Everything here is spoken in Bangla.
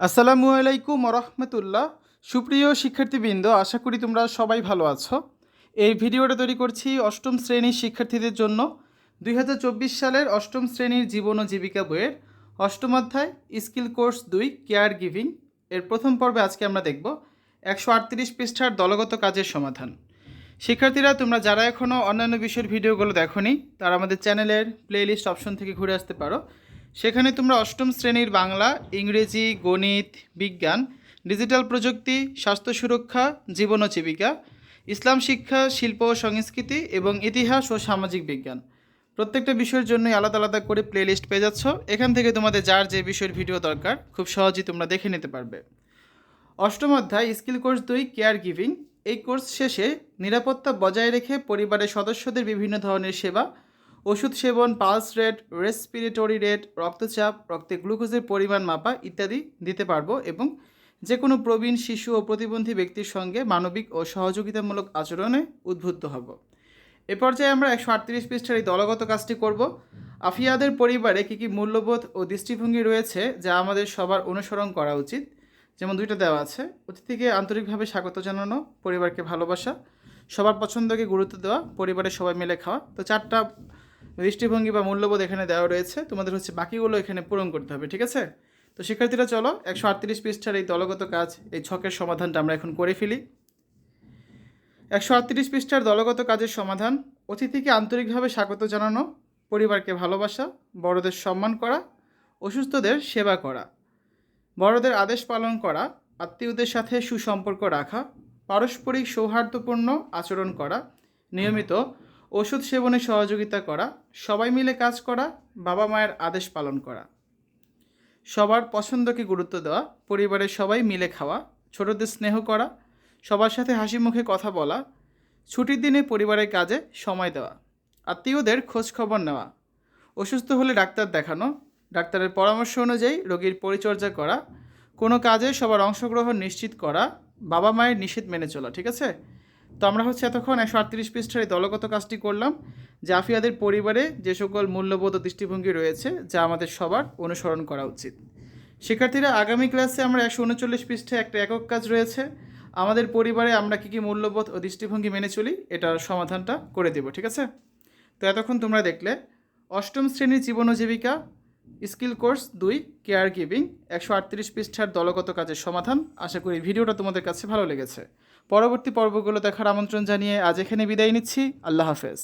আসসালামু আলাইকুম রহমতুল্লাহ। সুপ্রিয় শিক্ষার্থীবৃন্দ, আশা করি তোমরা সবাই ভালো আছো। এই ভিডিওটা তৈরি করছি অষ্টম শ্রেণির শিক্ষার্থীদের জন্য। দুই হাজার চব্বিশ সালের অষ্টম শ্রেণির জীবন ও জীবিকা বইয়ের অষ্টম অধ্যায়, স্কিল কোর্স দুই, কেয়ার গিভিং। এর প্রথম পর্বে আজকে আমরা দেখব একশো আটত্রিশ পৃষ্ঠার দলগত কাজের সমাধান। শিক্ষার্থীরা, তোমরা যারা এখনও অন্যান্য বিষয়ের ভিডিওগুলো দেখোনি, তারা আমাদের চ্যানেলের প্লেলিস্ট অপশন থেকে ঘুরে আসতে পারো। সেখানে তোমরা অষ্টম শ্রেণির বাংলা, ইংরেজি, গণিত, বিজ্ঞান, ডিজিটাল প্রযুক্তি, স্বাস্থ্য সুরক্ষা, জীবন ও জীবিকা, ইসলাম শিক্ষা, শিল্প ও সংস্কৃতি এবং ইতিহাস ও সামাজিক বিজ্ঞান। প্রত্যেকটা বিষয়ের জন্যই আলাদা আলাদা করে প্লেলিস্ট পেয়ে যাচ্ছ। এখান থেকে তোমাদের যার যে বিষয়ের ভিডিও দরকার, খুব সহজেই তোমরা দেখে নিতে পারবে। অষ্টম অধ্যায়, স্কিল কোর্স দুই কেয়ার গিভিং এই কোর্স শেষে নিরাপত্তা বজায় রেখে পরিবারের সদস্যদের বিভিন্ন ধরনের সেবা ওষুধ সেবন পালস রেট রেসপিরেটরি রেট রক্তচাপ, রক্তে গ্লুকোজের পরিমাণ মাপা ইত্যাদি দিতে পারব এবং যে কোনো প্রবীণ শিশু ও প্রতিবন্ধী ব্যক্তির সঙ্গে মানবিক ও সহযোগিতামূলক আচরণে উদ্বুদ্ধ হব। এ পর্যায়ে আমরা একশো আটত্রিশ পৃষ্ঠার এই দলগত কাজটি করব। আফিয়াদের পরিবারে কী কী মূল্যবোধ ও দৃষ্টিভঙ্গি রয়েছে যা আমাদের সবার অনুসরণ করা উচিত? যেমন দুইটা দেওয়া আছে। অতিথিকে আন্তরিকভাবে স্বাগত জানানো, পরিবারকে ভালোবাসা, সবার পছন্দকে গুরুত্ব দেওয়া, পরিবারের সবাই মিলে খাওয়া। তো চারটা দৃষ্টিভঙ্গি বা মূল্যবোধ এখানে দেওয়া রয়েছে। তোমাদের হচ্ছে বাকিগুলো এখানে পূরণ করতে হবে, ঠিক আছে? তো শিক্ষার্থীরা চলো, একশো আটত্রিশ পৃষ্ঠার এই দলগত কাজ, এই ছকের সমাধানটা আমরা এখন করে ফেলি। একশো আটত্রিশ পৃষ্ঠার দলগত কাজের সমাধান, অতিথিকে আন্তরিকভাবে স্বাগত জানানো, পরিবারকে ভালোবাসা, বড়দের সম্মান করা, অসুস্থদের সেবা করা, বড়দের আদেশ পালন করা, আত্মীয়দের সাথে সুসম্পর্ক রাখা, পারস্পরিক সৌহার্দ্যপূর্ণ আচরণ করা, নিয়মিত ওষুধ সেবনে সহযোগিতা করা, সবাই মিলে কাজ করা, বাবা মায়ের আদেশ পালন করা। সবার পছন্দকে গুরুত্ব দেওয়া, পরিবারের সবাই মিলে খাওয়া, ছোটদের স্নেহ করা, সবার সাথে হাসি মুখে কথা বলা, ছুটির দিনে পরিবারের কাজে সময় দেওয়া, আত্মীয়দের খোঁজ খবর নেওয়া, অসুস্থ হলে ডাক্তার দেখানো, ডাক্তারের পরামর্শ অনুযায়ী রোগীর পরিচর্যা করা, কোনো কাজে সবার অংশগ্রহণ নিশ্চিত করা, বাবা মায়ের নিষেধ মেনে চলা, ঠিক আছে? তো আমরা হচ্ছে এতক্ষণ একশো আটত্রিশ পৃষ্ঠার এই দলগত কাজটি করলাম জাফিয়াদের পরিবারে যে সকল মূল্যবোধ ও দৃষ্টিভঙ্গি রয়েছে, যা আমাদের সবার অনুসরণ করা উচিত। শিক্ষার্থীরা, আগামী ক্লাসে আমরা একশো উনচল্লিশ পৃষ্ঠায় একটা একক কাজ রয়েছে। আমাদের পরিবারে আমরা কী কী মূল্যবোধ ও দৃষ্টিভঙ্গি মেনে চলি, এটার সমাধানটা করে দেব, ঠিক আছে? তো এতক্ষণ তোমরা দেখলে, অষ্টম শ্রেণির জীবন জীবিকা স্কিল কোর্স দুই কেয়ার গিভিং একশো আটত্রিশ পৃষ্ঠার দলগত কাজের সমাধান। আশা করি ভিডিওটা তোমাদের কাছে ভালো লেগেছে। পরবর্তী পর্বগুলো দেখার আমন্ত্রণ জানিয়ে আজ এখানে বিদায় নিচ্ছি। আল্লাহ হাফেজ।